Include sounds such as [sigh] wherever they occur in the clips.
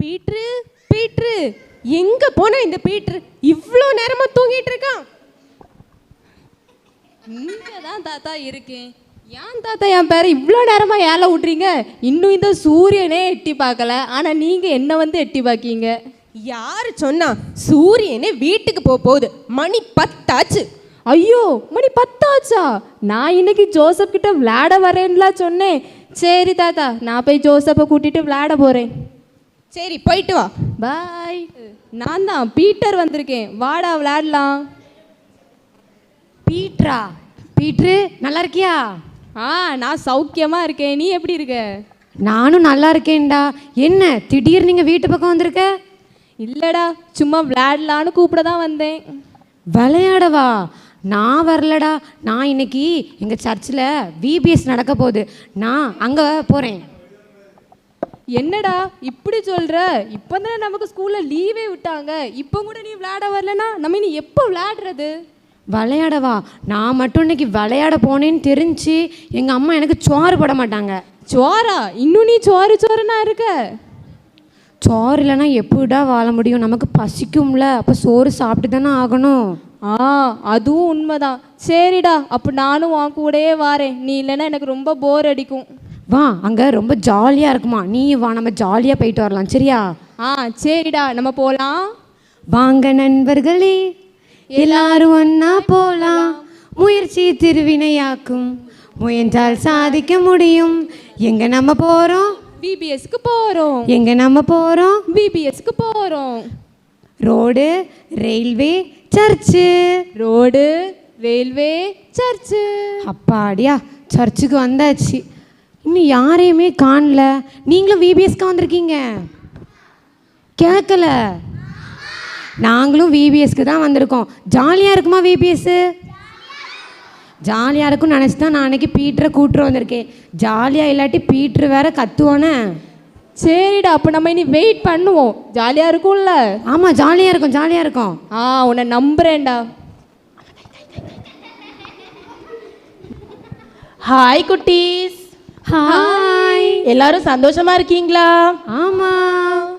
பீட்ரு பீட்ரு. எங்க போன இந்த பீட்ரு? இவ்வளோ நேரமா தூங்கிட்டு இருக்கான். இங்கே தான் தாத்தா இருக்கேன் ஏன் தாத்தா என் பேரை இவ்வளோ நேரமாக ஏழை விட்றீங்க? இன்னும் இந்த சூரியனே எட்டி பார்க்கல. ஆனால் நீங்கள் என்ன வந்து எட்டி பார்க்கீங்க? யாரு சொன்னா சூரியனே வீட்டுக்கு போக போகுது. மணி பத்தாச்சு. ஐயோ மணி பத்தாச்சா? நான் இன்னைக்கு ஜோசப் கிட்ட விளையாட வரேன்லாம் சொன்னேன். சரி தாத்தா நான் போய் ஜோசப்பை கூட்டிட்டு விளையாட போகிறேன் சரி போயிட்டு வா. பாய் நான் தான் பீட்டர் வந்திருக்கேன். வாடா விளையாடலாம். பீட்ரா. பீட்ரு நல்லா இருக்கியா? ஆ நான் சௌக்கியமாக இருக்கேன். நீ எப்படி இருக்க? நானும் நல்லா இருக்கேன்டா. என்ன திடீர்னு நீங்கள் வீட்டு பக்கம் வந்திருக்க? இல்லைடா சும்மா விளையாடலான்னு கூப்பிட தான் வந்தேன். விளையாடவா? நான் வரலடா. நான் இன்னைக்கு எங்கள் சர்ச்சில் விபிஎஸ் நடக்க போகுது. நான் அங்கே போகிறேன் என்னடா இப்படி சொல்ற? இப்போ தானே நமக்கு ஸ்கூல்ல லீவே விட்டாங்க. இப்போ கூட நீ விளையாட வரலனா நம்ம இனி எப்போ விளையாடுறது? விளையாடவா? நான் மட்டும் இன்னைக்கு விளையாட போனேன்னு தெரிஞ்சு எங்கள் அம்மா எனக்கு சோறு போட மாட்டாங்க. சோறா? இன்னும் நீ சோறு சோறுனா இருக்க. சோறு இல்லைன்னா எப்படிடா வாழ முடியும்? நமக்கு பசிக்கும்ல. அப்போ சோறு சாப்பிட்டு தானே ஆகணும். ஆ அதுவும் உண்மைதான். சரிடா அப்போ நானும் உன் கூடயே வாரேன். நீ இல்லைன்னா எனக்கு ரொம்ப போர் அடிக்கும். வா அங்கே ரொம்ப ஜாலியாக இருக்குமா? நீ வா நம்ம ஜாலியாக போயிட்டு வரலாம் சரியா? ஆ சரிடா நம்ம போகலாம் வாங்க நண்பர்களே எல்லாரும் ஒன்னா போலாம். முயற்சி திருவினையாக்கும். முயன்றால் சாதிக்க முடியும். எங்க நம்ம போறோம்? பிபிஎஸ்க்கு போகிறோம் எங்க நம்ம போறோம்? பிபிஎஸ்க்கு போகிறோம் road railway church. Road railway church. அப்பாடியா சர்ச்சுக்கு வந்தாச்சு. இன்னும் யாரையுமே காணல. நீங்களும் விபிஎஸ்க்கு வந்திருக்கீங்க. கேட்கல நாங்களும் விபிஎஸ்க்கு தான் வந்திருக்கோம். ஜாலியாக இருக்குமா விபிஎஸ்ஸு ஜாலியாக இருக்கும்னு நினச்சி தான் நான் அன்னைக்கு பீட்டரை கூட்டுரு வந்திருக்கேன். ஜாலியாக இல்லாட்டி பீட்ரு வேற கத்துவானே. சரிடா அப்போ நம்ம இனி வெயிட் பண்ணுவோம். ஜாலியாக இருக்கும்ல? ஆமாம் ஜாலியாக இருக்கும் ஜாலியாக இருக்கும். ஆ உன்னை நம்புறேன்டா. ஹாய் குட்டீஸ். ஹாய் எல்லாரும் சந்தோஷமா இருக்கீங்களா? ஆமாம்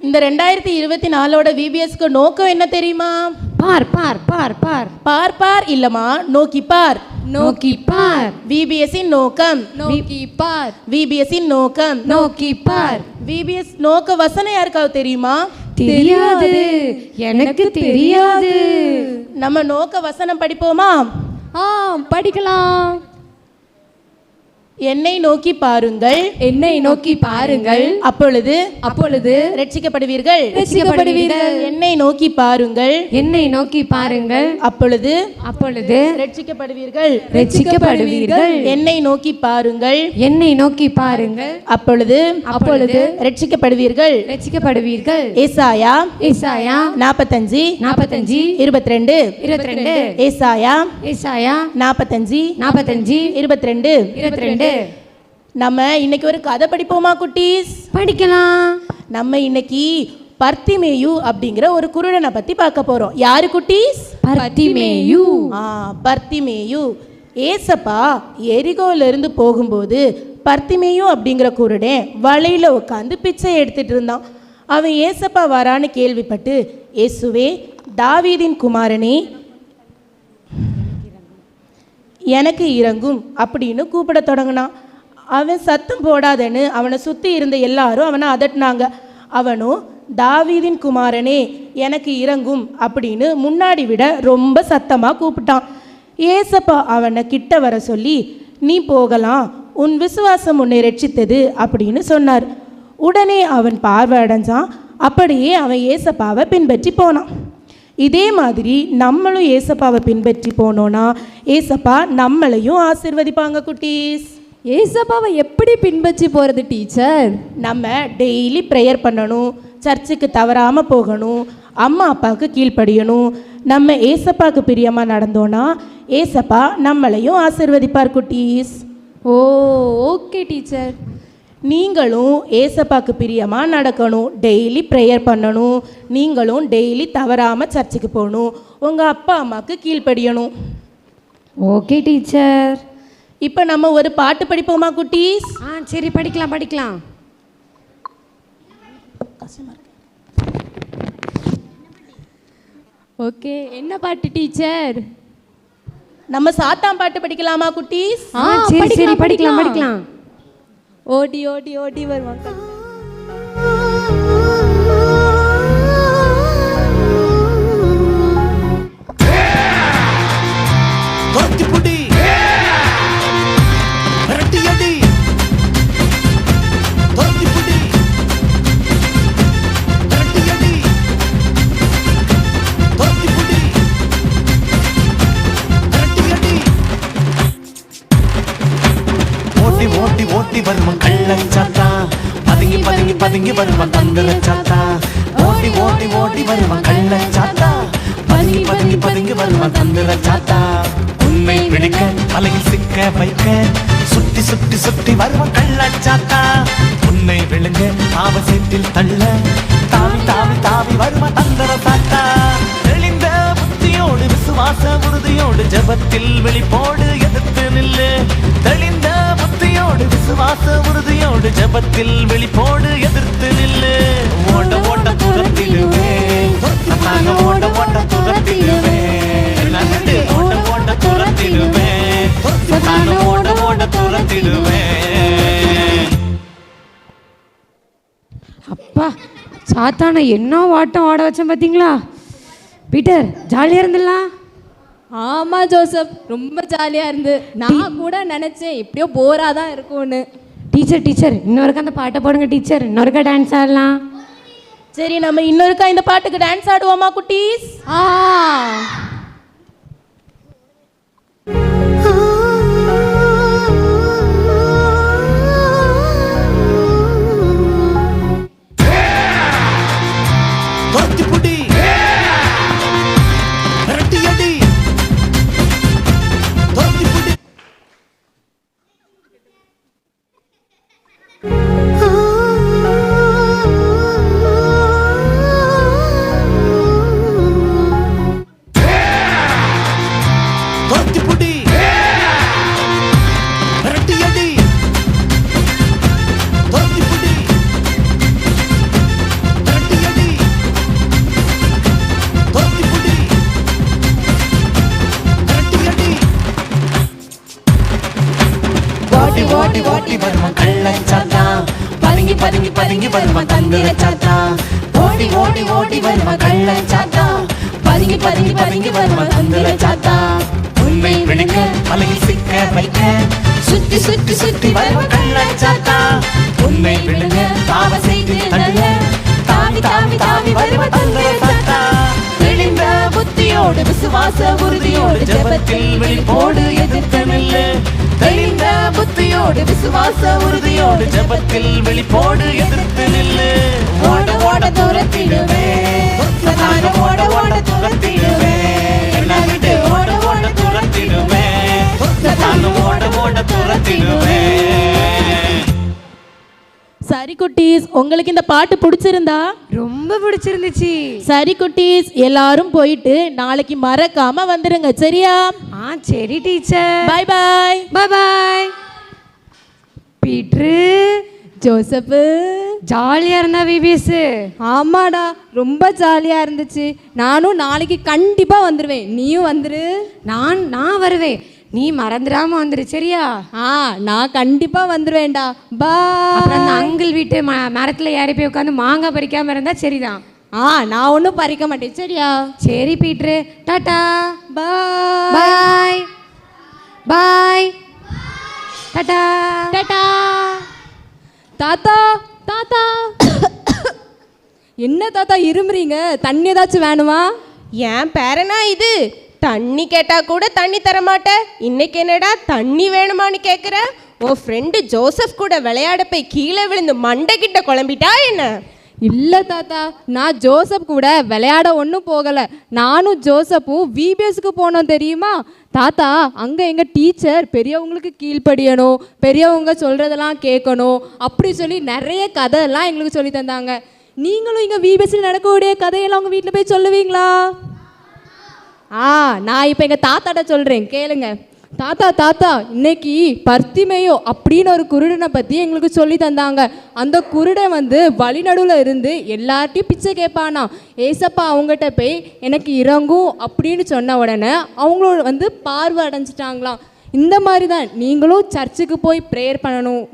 இந்த ரெண்டாயிரத்தி இருபத்தி நாலோட விபிஎஸ்க்கு நோக்கம் என்ன தெரியுமா? பார் பார் பார் பார். பார் பார் இல்லம்மா நோக்கி பார். நோக்கி பார். விபிஎஸ்ஸின் நோக்கம். நோக்கி பார். விபிஎஸ்ஸின் நோக்கம். நோக்கி பார். விபிஎஸ் நோக்க வசனம் யாருக்காவது தெரியுமா? தெரியாது. எனக்கு தெரியாது. நம்ம நோக்க வசனம் படிப்போமா? ஆ படிக்கலாம். என்னை நோக்கி பாருங்கள். என்னை நோக்கி பாருங்கள். அப்பொழுது அப்பொழுது ரட்சிக்கப்படுவீர்கள். ரட்சிக்கப்படுவீர்கள். என்னை நோக்கி பாருங்கள். என்னை நோக்கி பாருங்கள். அப்பொழுது அப்பொழுது ரட்சிக்கப்படுவீர்கள். ரட்சிக்கப்படுவீர்கள். என்னை நோக்கி பாருங்கள். என்னை நோக்கி பாருங்கள். அப்பொழுது அப்பொழுது ரட்சிக்கப்படுவீர்கள். ரட்சிக்கப்படுவீர்கள். ஏசாயா ஏசாயா நாற்பத்தஞ்சு நாற்பத்தஞ்சு இருபத்தி ரெண்டு இருபத்தி ரெண்டு ஏசாயா ஏசாயா நாற்பத்தஞ்சு நாற்பத்தஞ்சு இருபத்தி ரெண்டு இருபத்தி ரெண்டு நம்ம இன்னைக்கு ஒரு கதை படிப்போமா குட்டீஸ்? படிக்கலாம். நம்ம இன்னைக்கு பர்த்திமேயு அப்படிங்கிற ஒரு குருடனை பத்தி பார்க்க போறோம். யாரு குட்டீஸ்? பர்த்திமேயு. ஆ பர்த்திமேயு. ஏசப்பா எரிகோல இருந்து போகும்போது பர்த்திமேயு அப்படிங்கிற குருடன் வலையில உட்காந்து பிச்சை எடுத்துட்டு இருந்தான். அவன் ஏசப்பா வரான்னு கேள்விப்பட்டு இயேசுவே தாவீதின் குமாரனே எனக்கு இறங்கும் அப்படின்னு கூப்பிட தொடங்கினான். அவன் சத்தம் போடாதேன்னு அவனை சுற்றி இருந்த எல்லாரும் அவனை அதட்டினாங்க. அவனும் தாவீதின் குமாரனே எனக்கு இறங்கும் அப்படின்னு முன்னாடி விட ரொம்ப சத்தமாக கூப்பிட்டான். ஏசப்பா அவனை கிட்ட வர சொல்லி நீ போகலாம் உன் விசுவாசம் உன்னை ரட்சித்தது அப்படின்னு சொன்னார். உடனே அவன் பார்வை அடைஞ்சான். அப்படியே அவன் ஏசப்பாவை பின்பற்றி போனான். இதே மாதிரி நம்மளும் ஏசப்பாவை பின்பற்றி போனோன்னா ஏசப்பா நம்மளையும் ஆசிர்வதிப்பாங்க குட்டீஸ். ஏசப்பாவை எப்படி பின்பற்றி போறது டீச்சர்? நம்ம டெய்லி ப்ரேயர் பண்ணணும் சர்ச்சுக்கு தவறாமல் போகணும் அம்மா அப்பாவுக்கு கீழ்ப்படியணும். நம்ம ஏசப்பாவுக்கு பிரியமாக நடந்தோன்னா ஏசப்பா நம்மளையும் ஆசிர்வதிப்பார் குட்டீஸ். Oh okay teacher. நீங்களும் ஏசப்பாக்கு பிரியமாக நடக்கணும். டெய்லி ப்ரேயர் பண்ணணும். நீங்களும் டெய்லி தவறாமல் சர்ச்சுக்கு போகணும். உங்கள் அப்பா அம்மாவுக்கு கீழ்ப்படியணும். ஓகே டீச்சர் இப்போ நம்ம ஒரு பாட்டு படிப்போமா குட்டீஸ்? ஆ சரி படிக்கலாம் படிக்கலாம். ஓகே என்ன பாட்டு டீச்சர் நம்ம சாத்தாம் பாட்டு படிக்கலாமா குட்டீஸ்? ஆ சரி சரி படிக்கலாம். படிக்கலாம். ஓடி ஓடி ஓடி வருவாங்க பதுங்கி வருவான் பதுங்கி சாத்தா. ஓடி ஓடி ஓடி வருவான் கள்ள சாத்தா. பதுங்கி பதுங்கி பதுங்கி வருவான் வருவன் சாத்தா. உன்னை பிடிக்க தலையில் சிக்க வைக்க சுத்தி சுத்தி சுத்தி கள்ள சாத்தா. உன்னை விழுங்க பாவ தள்ள தாவி தாவி தாவி வருவான் தந்திர சாத்தா. தெளிந்த புத்தியோடு விசுவாச உறுதியோடு ஜபத்தில் வெளிப்போடு எதிர்த்து நில்லு. தெளிந்த விசுவாச உறுதியோடு ஜெபத்தில் வெளிப்போடு எதிர்த்து நில்லு. ஓட்ட ஓட்ட துரத்திடுவேன் ஓட்ட ஓட்ட ஓட துரத்திடுவேன் ஓட்ட ஓட ஓட துரத்திடுவேன் நாங்க ஓட ஓட துரத்திடுவேன் அப்பா சாத்தானை என்ன வாட்டம் ஆட வச்சேன் பார்த்தீங்களா பீட்டர் ஜாலியாக இருந்துடலாம். ஆமா ஜோசப். ரொம்ப ஜாலியா இருந்து. நான் கூட நினைச்சேன் எப்படியோ போரா தான் இருக்கும்னு. டீச்சர் டீச்சர் இன்னொருக்கா அந்த பாட்டை போடுங்க டீச்சர் இன்னொருக்கா டான்ஸ் ஆடலாம். சரி நம்ம இன்னொருக்கா இந்த பாட்டுக்கு டான்ஸ் ஆடுவோமா குட்டீஸ்? ஆ. వాటి వాటి వాటి బ్రహ్మ பதுங்கி பதுங்கி பதுங்கி தந்திர சாத்தா? ஓடி ஓடி ஓடி வருமா கள்ள சாத்தா? பதுங்கி பதுங்கி பதுங்கி வருமா தந்திர சாத்தா? உண்மை விழுங்க மலையில் சிக்க வைக்க. சுத்தி சுத்தி சுத்தி வருமா கள்ள சாத்தா? உண்மை விழுங்க பாவ செய்து தள்ள தாவி தாவி தாவி வருமா தந்திர சாத்தா? தெளிந்த புத்தியோடு விசுவாச உறுதியோடு ஜபத்தில் வெளிப்போடு எதிர்த்து நில்லு தெளிந்த புத்தியோடு விசுவாச உறுதியோடு ஜபத்தில் வெளிப்போடு சரி குட்டீஸ் உங்களுக்கு இந்த பாட்டு பிடிச்சிருந்தா? ரொம்ப பிடிச்சிருந்துச்சு. சரி குட்டீஸ் எல்லாரும் போயிட்டு நாளைக்கு மறக்காம வந்துருங்க சரியா? ஆ சரி டீச்சர். பாய் பாய். பாய் பாய். பீட்ரு. ஜோசப்பு. ஜாலியாக இருந்தா விபிஎஸ் ஆமாடா ரொம்ப ஜாலியா இருந்துச்சு. நானும் நாளைக்கு கண்டிப்பா வந்துருவேன். நீயும் வந்துரு. நான் நான் வருவேன். நீ மறந்துடாம வந்துரு சரியா? ஆ நான் கண்டிப்பா வந்துருவேன்டா. பா அப்புறம் அந்த அங்கிள் வீட்டு ம மரத்தில் ஏறி போய் உட்காந்து மாங்காய் பறிக்காம இருந்தா சரிதான். ஆ நான் ஒன்றும் பறிக்க மாட்டேன் சரியா? சரி பீட்ரு. டாட்டா. பா பாய். பாய். டாட்டா. டாடா தாத்தா தாத்தா. [coughs] என்ன தாத்தா இருமுறீங்க? தண்ணி ஏதாச்சும் வேணுமா? என் பேரனா இது? தண்ணி கேட்டா கூட தண்ணி தரமாட்டேன் இன்னைக்கு என்னடா தண்ணி வேணுமான்னு கேட்குற உன் ஃப்ரெண்டு ஜோசப் கூட விளையாட போய் கீழே விழுந்து மண்டை கிட்ட குழம்பிட்டா என்ன? இல்லை தாத்தா நான் ஜோசப் கூட விளையாட ஒன்றும் போகலை. நானும் ஜோசப்பும் விபிஎஸ்க்கு போனோம் தெரியுமா? தாத்தா அங்கே எங்கள் டீச்சர் பெரியவங்களுக்கு கீழ்ப்படியணும் பெரியவங்க சொல்கிறதெல்லாம் கேட்கணும் அப்படி சொல்லி நிறைய கதையெல்லாம் எங்களுக்கு சொல்லி தந்தாங்க. நீங்களும் இங்கே விபிஎஸ்சில் நடக்கக்கூடிய கதையெல்லாம் உங்கள் வீட்டில் போய் சொல்லுவீங்களா? ஆ நான் இப்போ எங்கள் தாத்தாட்ட சொல்கிறேன் கேளுங்க. தாத்தா தாத்தா இன்னைக்கு பர்த்திமேயோ அப்படின்னு ஒரு குருடனை பற்றி எங்களுக்கு சொல்லி தந்தாங்க. அந்த குருடன் வந்து வழிநடுவில் இருந்து எல்லார்ட்டையும் பிச்சை கேட்பானா ஏசப்பா அவங்ககிட்ட போய் எனக்கு இறங்கும் அப்படின்னு சொன்ன உடனே அவங்களோட வந்து பார்வை அடைஞ்சிட்டாங்களாம். இந்த மாதிரி தான் நீங்களும் சர்ச்சுக்கு போய் ப்ரேயர் பண்ணணும்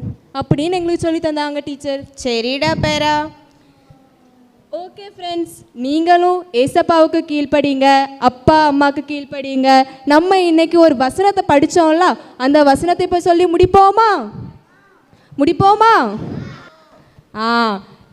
அப்படின்னு எங்களுக்கு சொல்லி தந்தாங்க டீச்சர். சரிடா பேரா. ஓகே ஃப்ரெண்ட்ஸ் நீங்களும் ஏசப்பாவுக்கு கீழ்ப்படிங்க அப்பா அம்மாவுக்கு கீழ்ப்படிங்க. நம்ம இன்னைக்கு ஒரு வசனத்தை படித்தோம்ல அந்த வசனத்தை இப்போ சொல்லி முடிப்போமா? முடிப்போமா? ஆ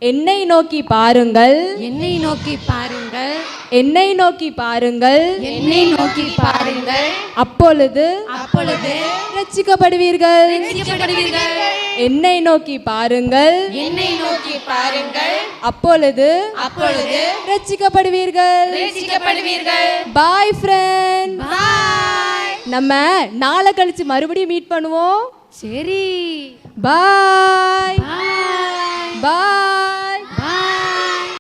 என்னை நோக்கி பாருங்கள். என்னை நோக்கி பாருங்கள். என்னை நோக்கி பாருங்கள். என்னை நோக்கி பாருங்கள். அப்பொழுது அப்பொழுது ரட்சிக்கப்படுவீர்கள். ரட்சிக்கப்படுவீர்கள். என்னை நோக்கி பாருங்கள். என்னை நோக்கி பாருங்கள். அப்பொழுது அப்பொழுது ரட்சிக்கப்படுவீர்கள். ரட்சிக்கப்படுவீர்கள். பாய் ஃப்ரெண்ட் நம்ம நாளை கழிச்சு மறுபடியும் மீட் பண்ணுவோம். சரி. பாய் பாய் பாய்